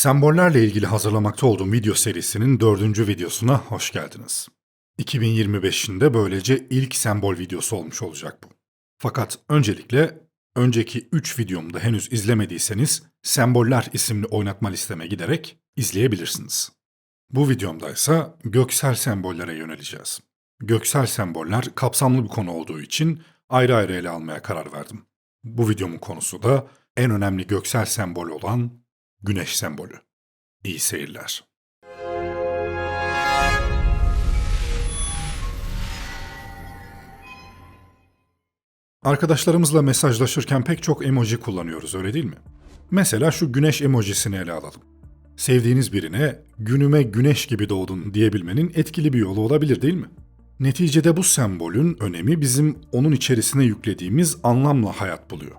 Sembollerle ilgili hazırlamakta olduğum video serisinin dördüncü videosuna hoş geldiniz. 2025'inde böylece ilk sembol videosu olmuş olacak bu. Fakat öncelikle önceki 3 videomu da henüz izlemediyseniz Semboller isimli oynatma listeme giderek izleyebilirsiniz. Bu videomda ise göksel sembollere yöneleceğiz. Göksel semboller kapsamlı bir konu olduğu için ayrı ayrı ele almaya karar verdim. Bu videomun konusu da en önemli göksel sembol olan güneş sembolü. İyi seyirler. Arkadaşlarımızla mesajlaşırken pek çok emoji kullanıyoruz öyle değil mi? Mesela şu güneş emojisini ele alalım. Sevdiğiniz birine günüme güneş gibi doğdun diyebilmenin etkili bir yolu olabilir değil mi? Neticede bu sembolün önemi bizim onun içerisine yüklediğimiz anlamla hayat buluyor.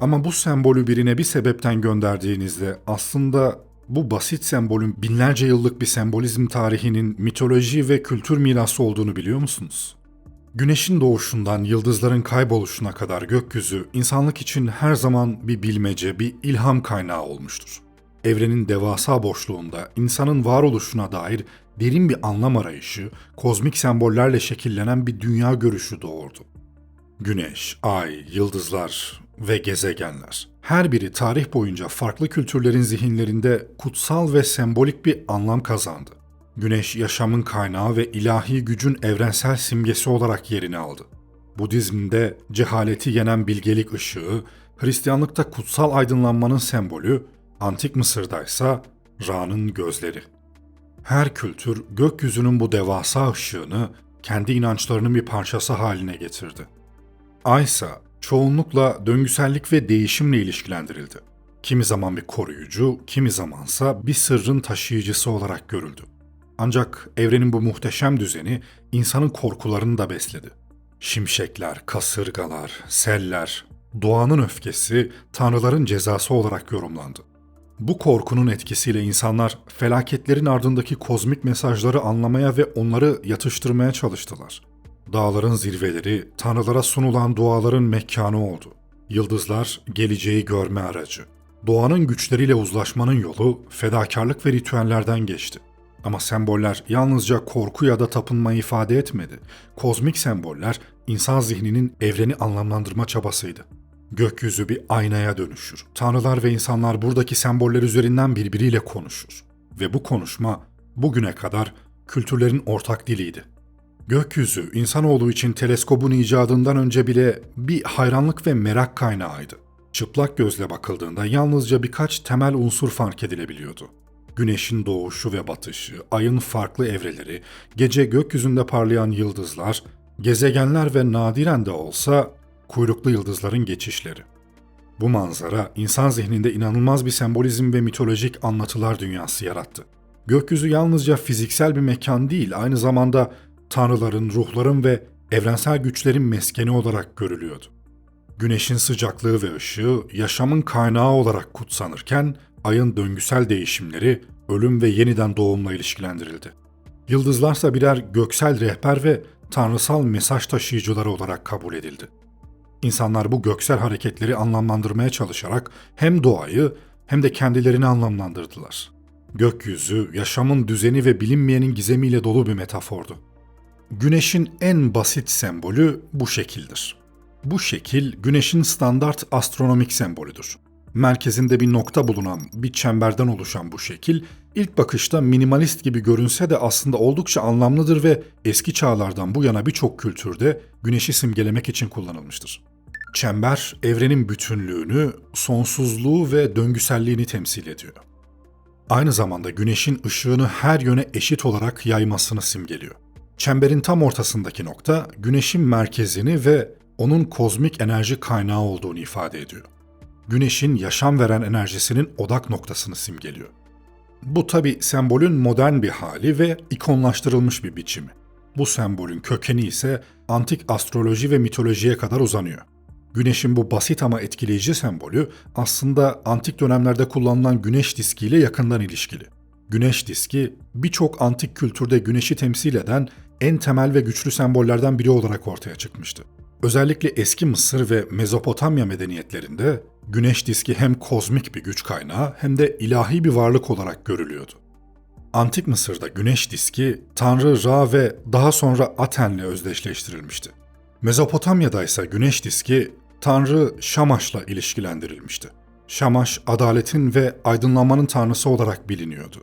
Ama bu sembolü birine bir sebepten gönderdiğinizde aslında bu basit sembolün binlerce yıllık bir sembolizm tarihinin mitoloji ve kültür mirası olduğunu biliyor musunuz? Güneşin doğuşundan yıldızların kayboluşuna kadar gökyüzü insanlık için her zaman bir bilmece, bir ilham kaynağı olmuştur. Evrenin devasa boşluğunda insanın varoluşuna dair derin bir anlam arayışı, kozmik sembollerle şekillenen bir dünya görüşü doğurdu. Güneş, ay, yıldızlar ve gezegenler. Her biri tarih boyunca farklı kültürlerin zihinlerinde kutsal ve sembolik bir anlam kazandı. Güneş yaşamın kaynağı ve ilahi gücün evrensel simgesi olarak yerini aldı. Budizmde cehaleti yenen bilgelik ışığı, Hristiyanlıkta kutsal aydınlanmanın sembolü, Antik Mısır'da ise Ra'nın gözleri. Her kültür gökyüzünün bu devasa ışığını kendi inançlarının bir parçası haline getirdi. Ay ise çoğunlukla döngüsellik ve değişimle ilişkilendirildi. Kimi zaman bir koruyucu, kimi zamansa bir sırrın taşıyıcısı olarak görüldü. Ancak evrenin bu muhteşem düzeni insanın korkularını da besledi. Şimşekler, kasırgalar, seller, doğanın öfkesi tanrıların cezası olarak yorumlandı. Bu korkunun etkisiyle insanlar felaketlerin ardındaki kozmik mesajları anlamaya ve onları yatıştırmaya çalıştılar. Dağların zirveleri tanrılara sunulan duaların mekanı oldu. Yıldızlar geleceği görme aracı. Doğanın güçleriyle uzlaşmanın yolu fedakarlık ve ritüellerden geçti. Ama semboller yalnızca korku ya da tapınma ifade etmedi. Kozmik semboller insan zihninin evreni anlamlandırma çabasıydı. Gökyüzü bir aynaya dönüşür. Tanrılar ve insanlar buradaki semboller üzerinden birbiriyle konuşur. Ve bu konuşma bugüne kadar kültürlerin ortak diliydi. Gökyüzü insanoğlu için teleskobun icadından önce bile bir hayranlık ve merak kaynağıydı. Çıplak gözle bakıldığında yalnızca birkaç temel unsur fark edilebiliyordu. Güneşin doğuşu ve batışı, ayın farklı evreleri, gece gökyüzünde parlayan yıldızlar, gezegenler ve nadiren de olsa kuyruklu yıldızların geçişleri. Bu manzara insan zihninde inanılmaz bir sembolizm ve mitolojik anlatılar dünyası yarattı. Gökyüzü yalnızca fiziksel bir mekan değil, aynı zamanda tanrıların, ruhların ve evrensel güçlerin meskeni olarak görülüyordu. Güneşin sıcaklığı ve ışığı yaşamın kaynağı olarak kutsanırken ayın döngüsel değişimleri ölüm ve yeniden doğumla ilişkilendirildi. Yıldızlarsa birer göksel rehber ve tanrısal mesaj taşıyıcıları olarak kabul edildi. İnsanlar bu göksel hareketleri anlamlandırmaya çalışarak hem doğayı hem de kendilerini anlamlandırdılar. Gökyüzü, yaşamın düzeni ve bilinmeyenin gizemiyle dolu bir metafordu. Güneşin en basit sembolü bu şekildir. Bu şekil güneşin standart astronomik sembolüdür. Merkezinde bir nokta bulunan bir çemberden oluşan bu şekil ilk bakışta minimalist gibi görünse de aslında oldukça anlamlıdır ve eski çağlardan bu yana birçok kültürde güneşi simgelemek için kullanılmıştır. Çember evrenin bütünlüğünü, sonsuzluğu ve döngüselliğini temsil ediyor. Aynı zamanda güneşin ışığını her yöne eşit olarak yaymasını simgeliyor. Çemberin tam ortasındaki nokta güneşin merkezini ve onun kozmik enerji kaynağı olduğunu ifade ediyor. Güneşin yaşam veren enerjisinin odak noktasını simgeliyor. Bu tabi sembolün modern bir hali ve ikonlaştırılmış bir biçimi. Bu sembolün kökeni ise antik astroloji ve mitolojiye kadar uzanıyor. Güneşin bu basit ama etkileyici sembolü aslında antik dönemlerde kullanılan güneş diskiyle yakından ilişkili. Güneş diski birçok antik kültürde güneşi temsil eden en temel ve güçlü sembollerden biri olarak ortaya çıkmıştı. Özellikle eski Mısır ve Mezopotamya medeniyetlerinde Güneş diski hem kozmik bir güç kaynağı hem de ilahi bir varlık olarak görülüyordu. Antik Mısır'da güneş diski Tanrı Ra ve daha sonra Aten'le özdeşleştirilmişti. Mezopotamya'da ise güneş diski Tanrı Şamaş'la ilişkilendirilmişti. Şamaş, adaletin ve aydınlanmanın tanrısı olarak biliniyordu.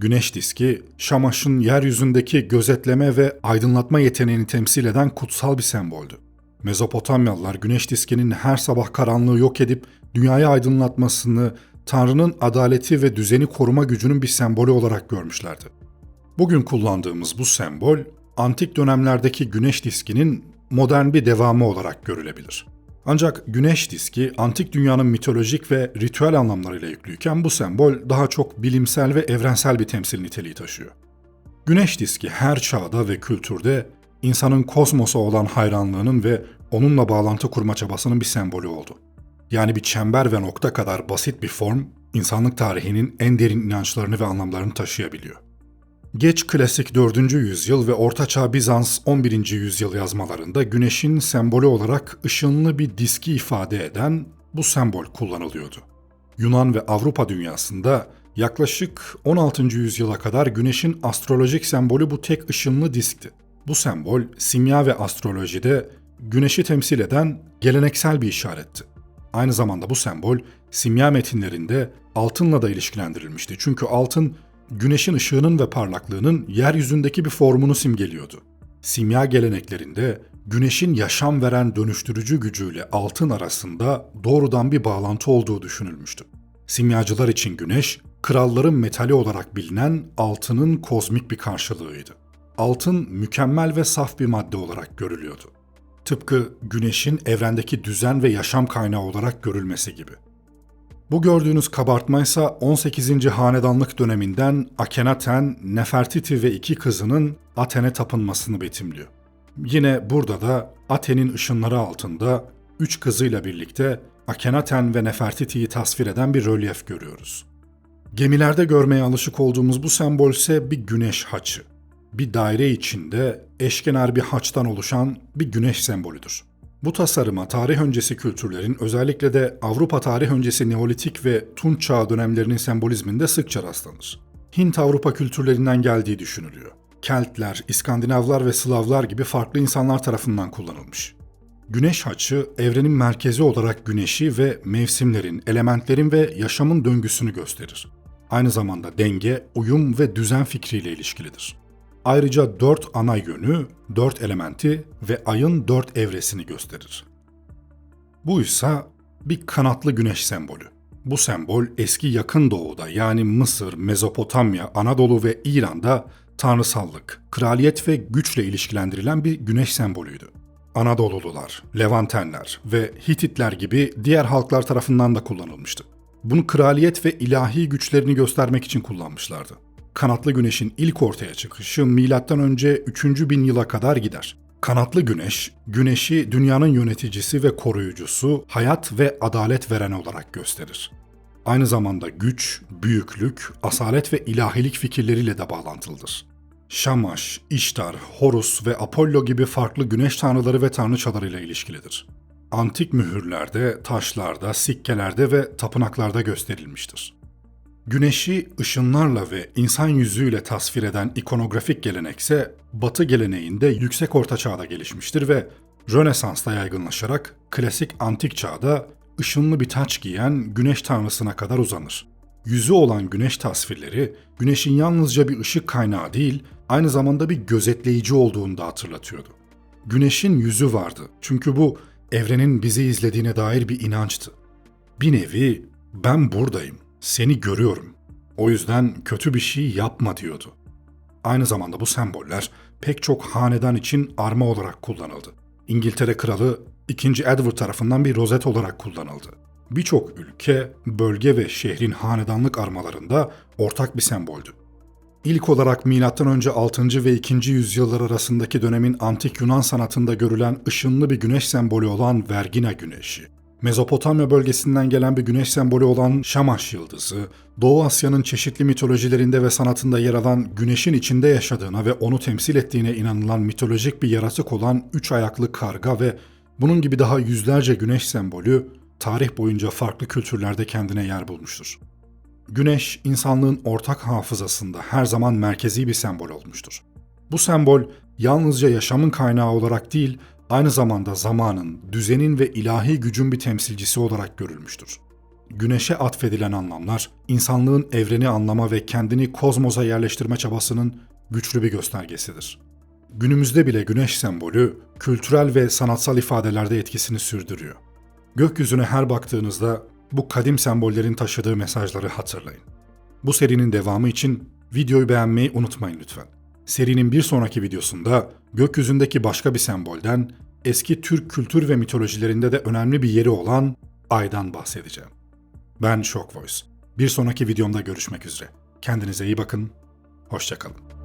Güneş diski, Şamaş'ın yeryüzündeki gözetleme ve aydınlatma yeteneğini temsil eden kutsal bir semboldü. Mezopotamyalılar güneş diskinin her sabah karanlığı yok edip dünyayı aydınlatmasını, Tanrı'nın adaleti ve düzeni koruma gücünün bir sembolü olarak görmüşlerdi. Bugün kullandığımız bu sembol, antik dönemlerdeki güneş diskinin modern bir devamı olarak görülebilir. Ancak güneş diski antik dünyanın mitolojik ve ritüel anlamlarıyla yüklüyken bu sembol daha çok bilimsel ve evrensel bir temsil niteliği taşıyor. Güneş diski her çağda ve kültürde insanın kosmosa olan hayranlığının ve onunla bağlantı kurma çabasının bir sembolü oldu. Yani bir çember ve nokta kadar basit bir form, insanlık tarihinin en derin inançlarını ve anlamlarını taşıyabiliyor. Geç klasik 4. yüzyıl ve Ortaçağ Bizans 11. yüzyıl yazmalarında güneşin sembolü olarak ışınlı bir diski ifade eden bu sembol kullanılıyordu. Yunan ve Avrupa dünyasında yaklaşık 16. yüzyıla kadar güneşin astrolojik sembolü bu tek ışınlı diskti. Bu sembol simya ve astrolojide güneşi temsil eden geleneksel bir işaretti. Aynı zamanda bu sembol simya metinlerinde altınla da ilişkilendirilmişti. Çünkü altın güneşin ışığının ve parlaklığının yeryüzündeki bir formunu simgeliyordu. Simya geleneklerinde güneşin yaşam veren dönüştürücü gücüyle altın arasında doğrudan bir bağlantı olduğu düşünülmüştü. Simyacılar için güneş, kralların metali olarak bilinen altının kozmik bir karşılığıydı. Altın mükemmel ve saf bir madde olarak görülüyordu. Tıpkı güneşin evrendeki düzen ve yaşam kaynağı olarak görülmesi gibi. Bu gördüğünüz kabartma ise 18. hanedanlık döneminden Akhenaten, Nefertiti ve iki kızının Aten'e tapınmasını betimliyor. Yine burada da Aten'in ışınları altında üç kızıyla birlikte Akhenaten ve Nefertiti'yi tasvir eden bir rölyef görüyoruz. Gemilerde görmeye alışık olduğumuz bu sembol ise bir güneş haçı. Bir daire içinde eşkenar bir haçtan oluşan bir güneş sembolüdür. Bu tasarıma tarih öncesi kültürlerin özellikle de Avrupa tarih öncesi Neolitik ve Tunç Çağı dönemlerinin sembolizminde sıkça rastlanır. Hint-Avrupa kültürlerinden geldiği düşünülüyor. Keltler, İskandinavlar ve Slavlar gibi farklı insanlar tarafından kullanılmış. Güneş haçı evrenin merkezi olarak güneşi ve mevsimlerin, elementlerin ve yaşamın döngüsünü gösterir. Aynı zamanda denge, uyum ve düzen fikriyle ilişkilidir. Ayrıca dört ana yönü, dört elementi ve ayın dört evresini gösterir. Bu ise bir kanatlı güneş sembolü. Bu sembol eski yakın doğuda yani Mısır, Mezopotamya, Anadolu ve İran'da tanrısallık, kraliyet ve güçle ilişkilendirilen bir güneş sembolüydü. Anadolulular, Levantenler ve Hititler gibi diğer halklar tarafından da kullanılmıştı. Bunu kraliyet ve ilahi güçlerini göstermek için kullanmışlardı kanatlı güneşin ilk ortaya çıkışı M.Ö. 3. bin yıla kadar gider. Kanatlı güneş, güneşi dünyanın yöneticisi ve koruyucusu, hayat ve adalet veren olarak gösterir. Aynı zamanda güç, büyüklük, asalet ve ilahilik fikirleriyle de bağlantılıdır. Şamaş, İştar, Horus ve Apollo gibi farklı güneş tanrıları ve tanrıçalarıyla ilişkilidir. Antik mühürlerde, taşlarda, sikkelerde ve tapınaklarda gösterilmiştir. Güneşi ışınlarla ve insan yüzüyle tasvir eden ikonografik gelenekse Batı geleneğinde yüksek orta çağda gelişmiştir ve Rönesans'ta yaygınlaşarak klasik antik çağda ışınlı bir taç giyen güneş tanrısına kadar uzanır. Yüzü olan güneş tasvirleri güneşin yalnızca bir ışık kaynağı değil, aynı zamanda bir gözetleyici olduğunu da hatırlatıyordu. Güneşin yüzü vardı çünkü bu evrenin bizi izlediğine dair bir inançtı. Bir nevi ben buradayım, seni görüyorum. O yüzden kötü bir şey yapma diyordu. Aynı zamanda bu semboller pek çok hanedan için arma olarak kullanıldı. İngiltere kralı 2. Edward tarafından bir rozet olarak kullanıldı. Birçok ülke, bölge ve şehrin hanedanlık armalarında ortak bir semboldü. İlk olarak M.Ö. 6. ve 2. yüzyıllar arasındaki dönemin antik Yunan sanatında görülen ışınlı bir güneş sembolü olan Vergina güneşi, Mezopotamya bölgesinden gelen bir güneş sembolü olan Şamaş yıldızı, Doğu Asya'nın çeşitli mitolojilerinde ve sanatında yer alan güneşin içinde yaşadığına ve onu temsil ettiğine inanılan mitolojik bir yaratık olan üç ayaklı karga ve bunun gibi daha yüzlerce güneş sembolü tarih boyunca farklı kültürlerde kendine yer bulmuştur. Güneş, insanlığın ortak hafızasında her zaman merkezi bir sembol olmuştur. Bu sembol yalnızca yaşamın kaynağı olarak değil, aynı zamanda zamanın, düzenin ve ilahi gücün bir temsilcisi olarak görülmüştür. Güneşe atfedilen anlamlar, insanlığın evreni anlama ve kendini kozmosa yerleştirme çabasının güçlü bir göstergesidir. Günümüzde bile güneş sembolü kültürel ve sanatsal ifadelerde etkisini sürdürüyor. Gökyüzüne her baktığınızda bu kadim sembollerin taşıdığı mesajları hatırlayın. Bu serinin devamı için videoyu beğenmeyi unutmayın lütfen. Serinin bir sonraki videosunda gökyüzündeki başka bir sembolden eski Türk kültür ve mitolojilerinde de önemli bir yeri olan aydan bahsedeceğim. Ben Shock Voice. Bir sonraki videomda görüşmek üzere. Kendinize iyi bakın. Hoşçakalın.